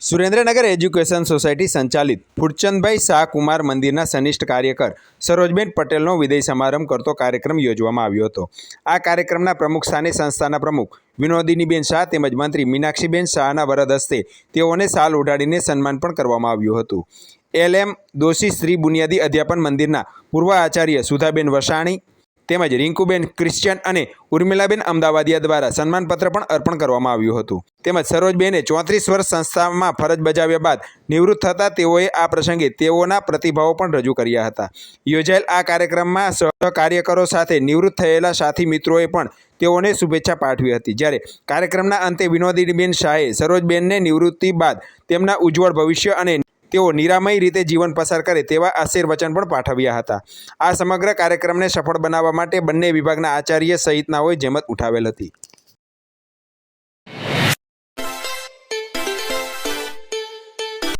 Surendranagar education society સંચાલિત ફૂડચંદભાઈ શાહ કુમાર મંદિરના સનિષ્ઠ કાર્યકર સરોજબેન પટેલનો વિદાય સમારંભ કરતો કાર્યક્રમ યોજવામાં આવ્યો હતો. આ કાર્યક્રમના પ્રમુખ સ્થાને સંસ્થાના પ્રમુખ વિનોદિનીબેન શાહ તેમજ મંત્રી મીનાક્ષીબેન શાહના વરદ હસ્તે તેઓને સાલ ઉડાડીને સન્માન પણ કરવામાં આવ્યું હતું. એલ એમ દોશી શ્રી બુનિયાદી અધ્યાપન મંદિરના પૂર્વ આચાર્ય સુધાબેન વસાણી તેમજ રિંકુબેન ક્રિશ્ચિયન અને ઉર્મિલાબેન અમદાવાદિયા દ્વારા સન્માનપત્ર પણ અર્પણ કરવામાં આવ્યું હતું. તેમજ સરોજબેને ચોત્રીસ વર્ષ સંસ્થામાં ફરજ બજાવ્યા બાદ નિવૃત્ત થતાં તેઓએ આ પ્રસંગે તેઓના પ્રતિભાવો પણ રજૂ કર્યા હતા. યોજાયેલ આ કાર્યક્રમમાં સહકાર્યકરો સાથે નિવૃત્ત થયેલા સાથી મિત્રોએ પણ તેઓને શુભેચ્છા પાઠવી હતી. જ્યારે કાર્યક્રમના અંતે વિનોદીબેન શાહે સરોજબેનને નિવૃત્તિ બાદ તેમના ઉજ્જવળ ભવિષ્ય અને તેઓ નિરામય રીતે જીવન પસાર કરે તેવા આશીર્વચન પણ પાઠવ્યા હતા. આ સમગ્ર કાર્યક્રમને સફળ બનાવવા માટે બંને વિભાગના આચાર્ય સહિતનાઓએ જેમત ઉઠાવેલ હતી.